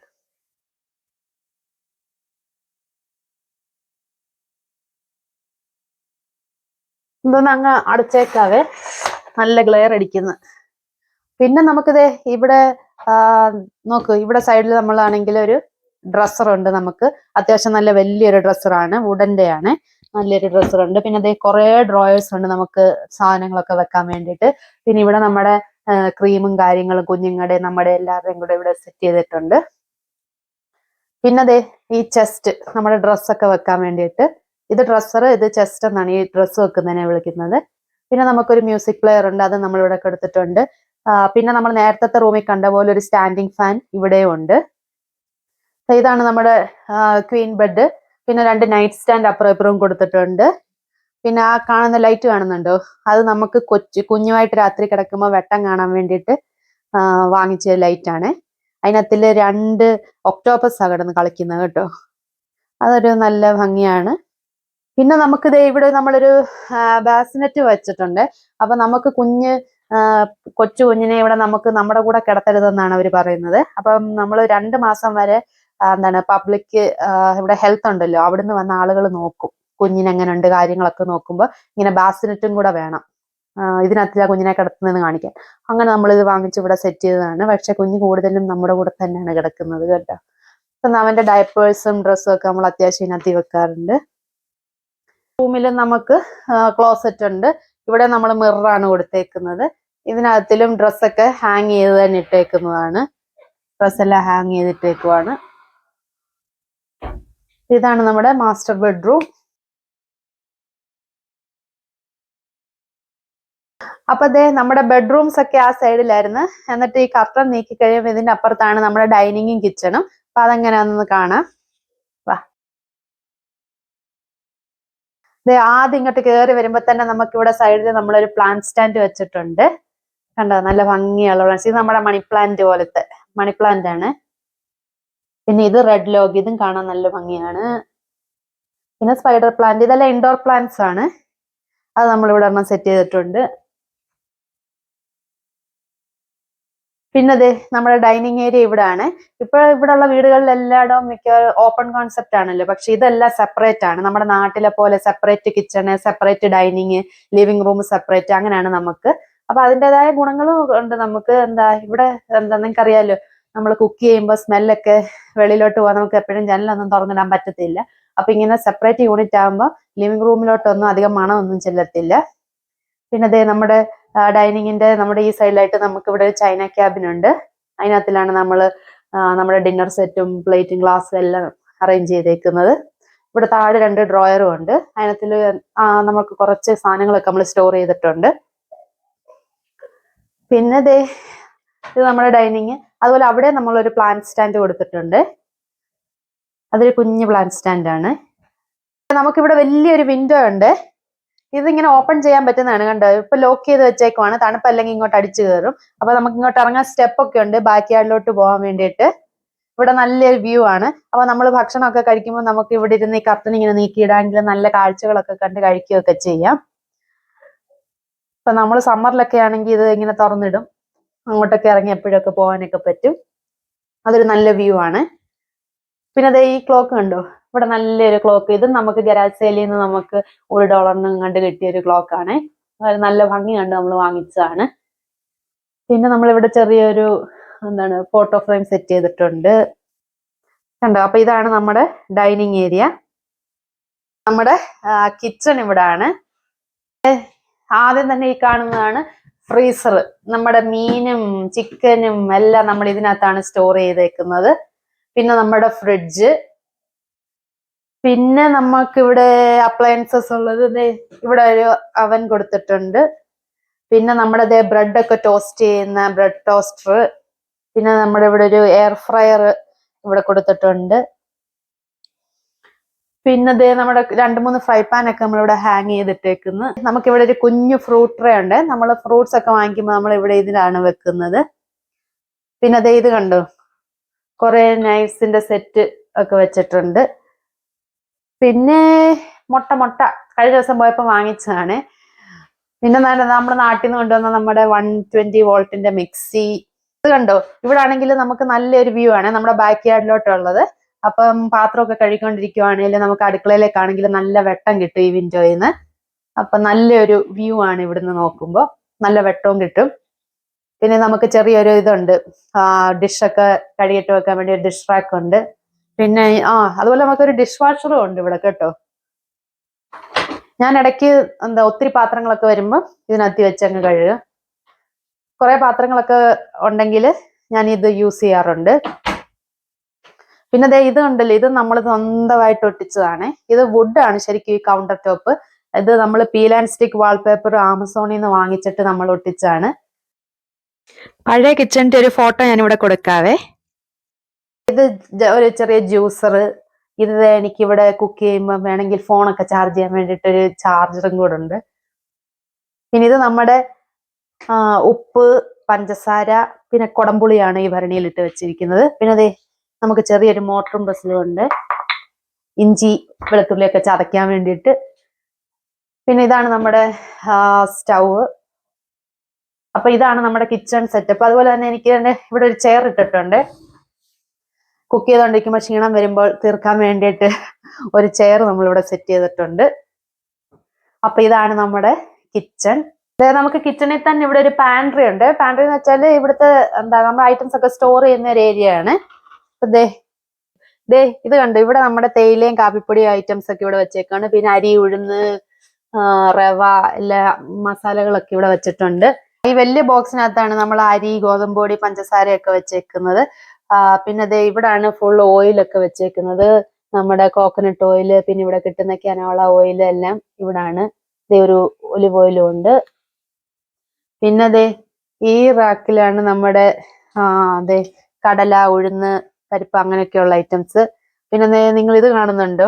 ഇതൊന്ന് അങ്ങ് അടച്ചേക്കാവേ. നല്ല ഗ്ലെയർ അടിക്കുന്നു. പിന്നെ നമുക്കിത് ഇവിടെ നോക്ക് ഇവിടെ സൈഡിൽ നമ്മളാണെങ്കിൽ ഒരു ഡ്രസ്സർ ഉണ്ട് നമുക്ക്. അത്യാവശ്യം നല്ല വലിയൊരു ഡ്രസ്സറാണ് വുഡന്റെ ആണ്. നല്ലൊരു ഡ്രസ്സർ ഉണ്ട്. പിന്നെ അതേ കുറേ ഡ്രോയേഴ്സ് ഉണ്ട് നമുക്ക് സാധനങ്ങളൊക്കെ വെക്കാൻ വേണ്ടിയിട്ട്. പിന്നെ ഇവിടെ നമ്മുടെ ക്രീമും കാര്യങ്ങളും കുഞ്ഞുങ്ങളുടെ നമ്മുടെ എല്ലാവരുടെയും കൂടെ ഇവിടെ സെറ്റ് ചെയ്തിട്ടുണ്ട്. പിന്നെ ദേ ഈ ചെസ്റ്റ് നമ്മുടെ ഡ്രസ്സൊക്കെ വെക്കാൻ വേണ്ടിയിട്ട് ഇത് ഡ്രസ്സർ ഇത് ചെസ്റ്റ് എന്നാണ് ഈ ഡ്രസ്സ് വെക്കുന്നതിനെ വിളിക്കുന്നത്. പിന്നെ നമുക്കൊരു മ്യൂസിക് പ്ലെയർ ഉണ്ട് അത് നമ്മൾ ഇവിടെ കൊടുത്തിട്ടുണ്ട് പിന്നെ നമ്മൾ നേരത്തെ റൂമിൽ കണ്ട പോലെ ഒരു സ്റ്റാൻഡിങ് ഫാൻ ഇവിടെയും ഉണ്ട് ഇതാണ് നമ്മുടെ ക്വീൻ ബെഡ് പിന്നെ രണ്ട് നൈറ്റ് സ്റ്റാൻഡ് അപ്പുറം ഇപ്പുറവും കൊടുത്തിട്ടുണ്ട്. പിന്നെ ആ കാണുന്ന ലൈറ്റ് കാണുന്നുണ്ടോ? അത് നമുക്ക് കൊച്ചു കുഞ്ഞുമായിട്ട് രാത്രി കിടക്കുമ്പോൾ വെട്ടം കാണാൻ വേണ്ടിയിട്ട് വാങ്ങിച്ച ലൈറ്റാണ് ആണ്. അതിനകത്തിൽ രണ്ട് ഒക്ടോപ്പസ് ആ കിടന്ന് കളിക്കുന്നത് കേട്ടോ. അതൊരു നല്ല ഭംഗിയാണ്. പിന്നെ നമുക്ക് ദേ ഇവിടെ നമ്മളൊരു ബാസിനെറ്റ് വെച്ചിട്ടുണ്ട്. അപ്പൊ നമുക്ക് കുഞ്ഞ് കൊച്ചു കുഞ്ഞിനെ ഇവിടെ നമുക്ക് നമ്മുടെ കൂടെ കിടത്തരുതെന്നാണ് അവർ പറയുന്നത്. അപ്പം നമ്മൾ രണ്ട് മാസം വരെ എന്താണ് പബ്ലിക് ഇവിടെ ഹെൽത്ത് ഉണ്ടല്ലോ. അവിടുന്ന് വന്ന ആളുകൾ നോക്കും. കുഞ്ഞിന് എങ്ങനെയുണ്ട് കാര്യങ്ങളൊക്കെ നോക്കുമ്പോൾ ഇങ്ങനെ ബാസിനെറ്റും കൂടെ വേണം. ഇതിനകത്തില്ല കുഞ്ഞിനെ കിടത്തുന്നതെന്ന് കാണിക്കാൻ. അങ്ങനെ നമ്മൾ ഇത് വാങ്ങിച്ച് ഇവിടെ സെറ്റ് ചെയ്തതാണ്. പക്ഷെ കുഞ്ഞ് കൂടുതലും നമ്മുടെ കൂടെ തന്നെയാണ് കിടക്കുന്നത് കേട്ടോ. അപ്പം അവന്റെ ഡയപ്പേഴ്സും ഡ്രസ്സും ഒക്കെ നമ്മൾ അത്യാവശ്യം ഇതിനകത്ത് വെക്കാറുണ്ട്. റൂമിൽ നമുക്ക് ക്ലോസറ്റ് ഉണ്ട്. ഇവിടെ നമ്മൾ മിററാണ് കൊടുത്തേക്കുന്നത്. ഇതിനകത്തിലും ഡ്രസ്സൊക്കെ ഹാങ് ചെയ്ത് തന്നെ ഇട്ടേക്കുന്നതാണ്. ഡ്രസ്സെല്ലാം ഹാങ് ചെയ്തിട്ടേക്കുവാണ്. ഇതാണ് നമ്മുടെ മാസ്റ്റർ ബെഡ്റൂം അപ്പൊ അതെ നമ്മുടെ ബെഡ്റൂംസ് ഒക്കെ ആ സൈഡിലായിരുന്നു എന്നിട്ട് ഈ കർട്ടൻ നീക്കി കഴിയുമ്പോൾ ഇതിന്റെ അപ്പുറത്താണ് നമ്മുടെ ഡൈനിങ്ങും കിച്ചണും അപ്പൊ അതെങ്ങനെയാണെന്ന് കാണാം. ആദ്യം ഇങ്ങോട്ട് കയറി വരുമ്പോ തന്നെ നമുക്ക് ഇവിടെ സൈഡിൽ നമ്മളൊരു പ്ലാന്റ് സ്റ്റാൻഡ് വെച്ചിട്ടുണ്ട്. കണ്ടോ? നല്ല ഭംഗിയുള്ള plants. ഇത് നമ്മുടെ മണി പ്ലാന്റ് പോലത്തെ മണി പ്ലാന്റ് ആണ്. പിന്നെ ഇത് റെഡ് ലോഗ് ഇതും കാണാൻ നല്ല ഭംഗിയാണ്. പിന്നെ സ്പൈഡർ പ്ലാന്റ് ഇതെല്ലാം ഇൻഡോർ പ്ലാന്റ്സ് ആണ്. അത് നമ്മളിവിടെ ഒരെണ്ണം സെറ്റ് ചെയ്തിട്ടുണ്ട്. പിന്നെ നമ്മുടെ ഡൈനിങ് ഏരിയ ഇവിടാണ്. ഇപ്പൊ ഇവിടെയുള്ള വീടുകളിൽ എല്ലായിടവും മിക്ക ഓപ്പൺ കോൺസെപ്റ്റ് ആണല്ലോ. പക്ഷെ ഇതെല്ലാം സെപ്പറേറ്റ് ആണ്. നമ്മുടെ നാട്ടിലെ പോലെ separate kitchen separate dining living room separate അങ്ങനെയാണ് നമുക്ക്. അപ്പൊ അതിന്റെതായ ഗുണങ്ങളും ഉണ്ട് നമുക്ക്. എന്താ ഇവിടെ എന്താ നിങ്ങൾക്ക് അറിയാലോ നമ്മൾ കുക്ക് ചെയ്യുമ്പോൾ സ്മെല്ലൊക്കെ വെളിയിലോട്ട് പോകാൻ നമുക്ക് എപ്പോഴും ജനലൊന്നും തുറന്നിടാൻ പറ്റത്തില്ല. അപ്പൊ ഇങ്ങനെ സെപ്പറേറ്റ് യൂണിറ്റ് ആകുമ്പോൾ ലിവിംഗ് റൂമിലോട്ടൊന്നും അധികം മണമൊന്നും ചെല്ലത്തില്ല. പിന്നെ അതേ നമ്മുടെ ഡൈനിങ്ങിന്റെ നമ്മുടെ ഈ സൈഡിലായിട്ട് നമുക്ക് ഇവിടെ ചൈന ക്യാബിൻ ഉണ്ട് അതിനകത്തിലാണ് നമ്മൾ നമ്മുടെ ഡിന്നർ സെറ്റും പ്ലേറ്റും ഗ്ലാസ്സും എല്ലാം അറേഞ്ച് ചെയ്തേക്കുന്നത്. ഇവിടെ താഴെ രണ്ട് ഡ്രോയറും ഉണ്ട്. അതിനകത്തിൽ നമുക്ക് കുറച്ച് സാധനങ്ങളൊക്കെ നമ്മൾ സ്റ്റോർ ചെയ്തിട്ടുണ്ട്. പിന്നെ ദേ ഇത് നമ്മുടെ ഡൈനിങ്. അതുപോലെ അവിടെ നമ്മൾ ഒരു പ്ലാന്റ് സ്റ്റാൻഡ് കൊടുത്തിട്ടുണ്ട്. അതൊരു കുഞ്ഞു പ്ലാന്റ് സ്റ്റാൻഡാണ്. നമുക്കിവിടെ വലിയൊരു വിൻഡോ ഉണ്ട്. ഇതിങ്ങനെ ഓപ്പൺ ചെയ്യാൻ പറ്റുന്നതാണ് കണ്ടോ? ഇപ്പൊ ലോക്ക് ചെയ്ത് വെച്ചേക്കുവാണ്. തണുപ്പ് അല്ലെങ്കിൽ ഇങ്ങോട്ട് അടിച്ചു കയറും. അപ്പൊ നമുക്ക് ഇങ്ങോട്ട് ഇറങ്ങാൻ സ്റ്റെപ്പ് ഒക്കെ ഉണ്ട്. ബാക്ക് യാർഡിലോട്ട് പോകാൻ വേണ്ടിയിട്ട്. ഇവിടെ നല്ലൊരു വ്യൂ ആണ്. അപ്പൊ നമ്മൾ ഭക്ഷണമൊക്കെ കഴിക്കുമ്പോൾ നമുക്ക് ഇവിടെ ഇരുന്ന് ഈ കർട്ടൻ ഇങ്ങനെ നീക്കിയിടാമെങ്കിൽ നല്ല കാഴ്ചകളൊക്കെ കണ്ട് കഴിക്കുകയൊക്കെ ചെയ്യാം. ഇപ്പൊ നമ്മൾ സമ്മറിലൊക്കെ ആണെങ്കിൽ ഇത് ഇങ്ങനെ തുറന്നിടും. അങ്ങോട്ടൊക്കെ ഇറങ്ങി എപ്പോഴൊക്കെ പോകാനൊക്കെ പറ്റും. അതൊരു നല്ല വ്യൂ ആണ്. പിന്നെ അതെ ഈ ക്ലോക്ക് കണ്ടോ? ഇവിടെ നല്ലൊരു ക്ലോക്ക് ഇത് നമുക്ക് ഗരാജ് നിന്ന് നമുക്ക് ഒരു ഡോളറിന് കണ്ട് കിട്ടിയ ഒരു ക്ലോക്കാണ് നല്ല ഭംഗി കണ്ട് നമ്മൾ വാങ്ങിച്ചതാണ്. പിന്നെ നമ്മളിവിടെ ചെറിയൊരു എന്താണ് ഫോട്ടോ ഫ്രെയിം സെറ്റ് ചെയ്തിട്ടുണ്ട്. കണ്ടോ? അപ്പൊ ഇതാണ് നമ്മുടെ ഡൈനിങ് ഏരിയ നമ്മുടെ കിച്ചൺ ഇവിടെ ആണ് ആദ്യം തന്നെ ഈ കാണുന്നതാണ് ഫ്രീസർ നമ്മുടെ മീനും ചിക്കനും എല്ലാം നമ്മൾ ഇതിനകത്താണ് സ്റ്റോർ ചെയ്തേക്കുന്നത്. പിന്നെ നമ്മുടെ ഫ്രിഡ്ജ് പിന്നെ നമുക്ക് ഇവിടെ അപ്ലയൻസസ് ഉള്ളത് ഇവിടെ ഒരു അവൻ കൊടുത്തിട്ടുണ്ട്. പിന്നെ നമ്മുടെ ബ്രെഡ് ഒക്കെ ടോസ്റ്റ് ചെയ്യുന്ന ബ്രെഡ് ടോസ്റ്റർ പിന്നെ നമ്മുടെ ഇവിടെ ഒരു എയർ ഫ്രയർ ഇവിടെ കൊടുത്തിട്ടുണ്ട്. പിന്നെ ദേ നമ്മുടെ രണ്ട് മൂന്ന് ഫ്രൈ പാൻ ഒക്കെ നമ്മൾ ഇവിടെ ഹാങ് ചെയ്തിട്ടേക്കുന്നു. നമുക്ക് ഇവിടെ ഒരു കുഞ്ഞു ഫ്രൂട്ട് ട്രേ ഉണ്ട്. നമ്മൾ ഫ്രൂട്ട്സ് ഒക്കെ വാങ്ങിക്കുമ്പോൾ നമ്മൾ ഇവിടെ ഇതിലാണ് വെക്കുന്നത്. പിന്നെ ദേ ഇത് കണ്ടു? കുറെ നൈഫ്സിന്റെ സെറ്റ് ഒക്കെ വെച്ചിട്ടുണ്ട്. പിന്നെ മുട്ട മുട്ട കഴിഞ്ഞ ദിവസം പോയപ്പോൾ വാങ്ങിച്ചതാണ്. പിന്നെ നമ്മുടെ നാട്ടിൽ നിന്ന് കൊണ്ടുവന്ന നമ്മുടെ വൺ ട്വന്റി വോൾട്ടിന്റെ മിക്സി. ഇത് കണ്ടോ? ഇവിടെ ആണെങ്കിൽ നമുക്ക് നല്ലൊരു വ്യൂ ആണ് നമ്മുടെ ബാക്ക് യാർഡിലോട്ടുള്ളത് അപ്പം പാത്രമൊക്കെ കഴുകിക്കൊണ്ടിരിക്കുവാണെങ്കിൽ നമുക്ക് അടുക്കളയിലേക്കാണെങ്കിൽ നല്ല വെട്ടം കിട്ടും ഈ വിൻഡോയിൽ നിന്ന് അപ്പൊ നല്ലൊരു വ്യൂ ആണ് ഇവിടുന്ന് നോക്കുമ്പോൾ നല്ല വെട്ടവും കിട്ടും. പിന്നെ നമുക്ക് ചെറിയൊരു ഇതുണ്ട്. ഡിഷൊക്കെ കഴുകിയിട്ട് വെക്കാൻ വേണ്ടി ഒരു ഡിഷ് റാക്ക് ഉണ്ട്. പിന്നെ ആ അതുപോലെ നമുക്കൊരു ഡിഷ് വാഷറും ഉണ്ട് ഇവിടെ കേട്ടോ. ഞാൻ ഇടയ്ക്ക് എന്താ ഒത്തിരി പാത്രങ്ങളൊക്കെ വരുമ്പോൾ ഇതിനകത്ത് വെച്ചങ്ങ് കഴുകുക. കുറെ പാത്രങ്ങളൊക്കെ ഉണ്ടെങ്കിൽ ഞാൻ ഇത് യൂസ് ചെയ്യാറുണ്ട്. പിന്നെ ദേ ഇത് ഉണ്ടല്ലോ ഇത് നമ്മൾ സ്വന്തമായിട്ട് ഒട്ടിച്ചതാണ്. ഇത് വുഡാണ് ശരിക്കും ഈ കൗണ്ടർ ടോപ്പ് ഇത് നമ്മൾ പീൽ ആൻഡ് സ്റ്റിക്ക് വാൾപേപ്പർ ആമസോണിൽ നിന്ന് വാങ്ങിച്ചിട്ട് നമ്മൾ ഒട്ടിച്ചാണ് പഴയ കിച്ചണിന്റെ ഒരു ഫോട്ടോ ഞാൻ ഇവിടെ കൊടുക്കാവേ. ഇത് ഒരു ചെറിയ ജ്യൂസർ ഇത് എനിക്ക് ഇവിടെ കുക്ക് ചെയ്യുമ്പോൾ വേണമെങ്കിൽ ഫോണൊക്കെ ചാർജ് ചെയ്യാൻ വേണ്ടിയിട്ട് ഒരു ചാർജറും കൂടെ ഉണ്ട്. പിന്നെ ഇത് നമ്മുടെ ഉപ്പ് പഞ്ചസാര പിന്നെ കുടംപുളിയാണ് ഈ ഭരണിയിൽ ഇട്ട് വെച്ചിരിക്കുന്നത്. പിന്നെ അതെ നമുക്ക് ചെറിയൊരു മോട്ടറും ബസ്സിലും ഉണ്ട്. ഇഞ്ചി വെളുത്തുള്ളിയൊക്കെ ചതയ്ക്കാൻ വേണ്ടിയിട്ട്. പിന്നെ ഇതാണ് നമ്മുടെ സ്റ്റൗവ് അപ്പൊ ഇതാണ് നമ്മുടെ കിച്ചൺ സെറ്റപ്പ് അതുപോലെ തന്നെ എനിക്ക് ഇവിടെ ഒരു ചെയർ ഇട്ടിട്ടുണ്ട്. കുക്ക് ചെയ്തുകൊണ്ടിരിക്കുമ്പോൾ ക്ഷീണം വരുമ്പോൾ തീർക്കാൻ വേണ്ടിയിട്ട് ഒരു ചെയർ നമ്മളിവിടെ സെറ്റ് ചെയ്തിട്ടുണ്ട്. അപ്പൊ ഇതാണ് നമ്മുടെ കിച്ചൺ നമുക്ക് കിച്ചണിൽ തന്നെ ഇവിടെ ഒരു പാൻട്രി ഉണ്ട്. പാൻട്രി എന്ന് വെച്ചാൽ ഇവിടുത്തെ എന്താ നമ്മുടെ ഐറ്റംസ് ഒക്കെ സ്റ്റോർ ചെയ്യുന്ന ഒരു ഏരിയ ആണ്. ദേ ദേ ഇത് കണ്ടു? ഇവിടെ നമ്മുടെ തേയിലയും കാപ്പിപ്പൊടിയും ഐറ്റംസ് ഒക്കെ ഇവിടെ വെച്ചേക്കാണ്. പിന്നെ അരി ഉഴുന്ന് റവ എല്ലാ മസാലകളൊക്കെ ഇവിടെ വെച്ചിട്ടുണ്ട്. ഈ വലിയ ബോക്സിനകത്താണ് നമ്മൾ അരി ഗോതമ്പൊടി പഞ്ചസാരയൊക്കെ വെച്ചേക്കുന്നത്. പിന്നെ ദേ ഇവിടാണ് ഫുൾ ഓയിലൊക്കെ വെച്ചേക്കുന്നത്. നമ്മുടെ കോക്കനട്ട് ഓയിൽ പിന്നെ ഇവിടെ കിട്ടുന്ന കനോള ഓയിൽ എല്ലാം ഇവിടാണ്. ദേ ഒരു ഒലിവ് ഓയിലും ഉണ്ട്. പിന്നെ ദേ ഈ റാക്കിലാണ് നമ്മുടെ അതെ കടല ഉഴുന്ന് പരിപ്പ് അങ്ങനെയൊക്കെയുള്ള ഐറ്റംസ് പിന്നെ നിങ്ങൾ ഇത് കാണുന്നുണ്ടോ?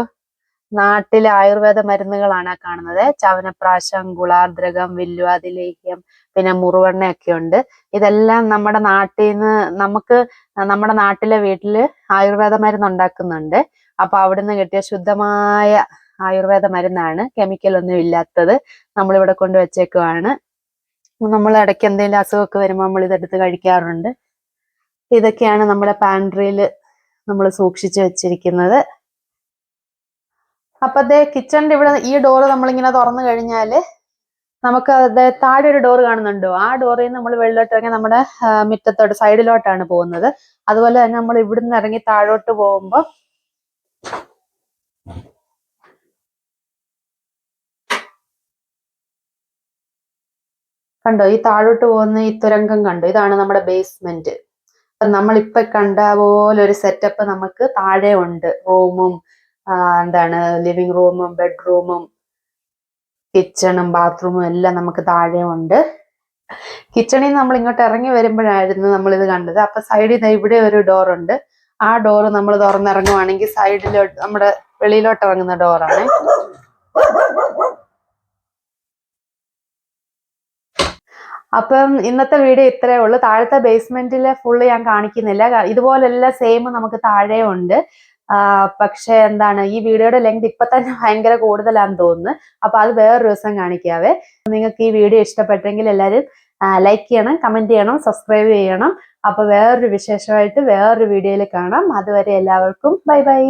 നാട്ടിലെ ആയുർവേദ മരുന്നുകളാണ് കാണുന്നത്. ചവനപ്രാശം ഗുളാർദ്രകം വില്വാതി ലേഹ്യം പിന്നെ മുറുവെണ്ണയൊക്കെ ഉണ്ട്. ഇതെല്ലാം നമ്മുടെ നാട്ടിൽ നിന്ന് നമുക്ക് നമ്മുടെ നാട്ടിലെ വീട്ടിൽ ആയുർവേദ മരുന്ന് ഉണ്ടാക്കുന്നുണ്ട് അപ്പൊ അവിടുന്ന് കിട്ടിയ ശുദ്ധമായ ആയുർവേദ മരുന്നാണ്. കെമിക്കൽ ഒന്നും ഇല്ലാത്തത് നമ്മളിവിടെ കൊണ്ട് വെച്ചേക്കുവാണ്. നമ്മൾ ഇടയ്ക്ക് എന്തെങ്കിലും അസുഖമൊക്കെ വരുമ്പോൾ നമ്മൾ ഇതെടുത്ത് കഴിക്കാറുണ്ട്. ഇതൊക്കെയാണ് നമ്മുടെ പാൻട്രിയിൽ നമ്മൾ സൂക്ഷിച്ചു വെച്ചിരിക്കുന്നത്. അപ്പൊ അതേ കിച്ചണിന്റെ ഇവിടെ ഈ ഡോറ് നമ്മളിങ്ങനെ തുറന്നു കഴിഞ്ഞാൽ നമുക്ക് അത് താഴെ ഒരു ഡോർ കാണുന്നുണ്ടോ. ആ ഡോറിൽ നിന്ന് നമ്മൾ വെള്ളോട്ട് ഇറങ്ങി നമ്മുടെ മുറ്റത്തോട്ട് സൈഡിലോട്ടാണ് പോകുന്നത്. അതുപോലെ തന്നെ നമ്മൾ ഇവിടുന്ന് ഇറങ്ങി താഴോട്ട് പോകുമ്പോ കണ്ടോ? ഈ താഴോട്ട് പോകുന്ന ഈ തുരങ്കം കണ്ടോ? ഇതാണ് നമ്മുടെ ബേസ്മെന്റ് നമ്മളിപ്പോ കണ്ട പോലെ ഒരു സെറ്റപ്പ് നമുക്ക് താഴെ ഉണ്ട്. റൂമും എന്താണ് ലിവിംഗ് റൂമും ബെഡ്റൂമും കിച്ചണും ബാത്റൂമും എല്ലാം നമുക്ക് താഴെ ഉണ്ട് കിച്ചണിൽ നമ്മൾ ഇങ്ങോട്ട് ഇറങ്ങി വരുമ്പോഴായിരുന്നു നമ്മൾ ഇത് കണ്ടത്. അപ്പൊ സൈഡിൽ ഇവിടെ ഒരു ഡോർ ഉണ്ട്. ആ ഡോർ നമ്മൾ തുറന്നിറങ്ങുവാണെങ്കിൽ സൈഡിലോട്ട് നമ്മുടെ വെളിയിലോട്ട് ഇറങ്ങുന്ന ഡോറാണ് അപ്പം ഇന്നത്തെ വീഡിയോ ഇത്രയേ ഉള്ളൂ. താഴത്തെ ബേസ്മെന്റിലെ ഫുള്ള് ഞാൻ കാണിക്കുന്നില്ല. ഇതുപോലെല്ലാം സെയിം നമുക്ക് താഴെ ഉണ്ട് പക്ഷെ എന്താണ് ഈ വീഡിയോയുടെ ലെങ്ത് ഇപ്പൊ തന്നെ ഭയങ്കര കൂടുതലാന്ന് തോന്നുന്നു. അപ്പൊ അത് വേറൊരു ദിവസം കാണിക്കാവേ. നിങ്ങൾക്ക് ഈ വീഡിയോ ഇഷ്ടപ്പെട്ടെങ്കിൽ എല്ലാവരും ലൈക്ക് ചെയ്യണം കമന്റ് ചെയ്യണം സബ്സ്ക്രൈബ് ചെയ്യണം. അപ്പൊ വേറൊരു വിശേഷമായിട്ട് വേറൊരു വീഡിയോയിൽ കാണാം. അതുവരെ എല്ലാവർക്കും ബൈ ബൈ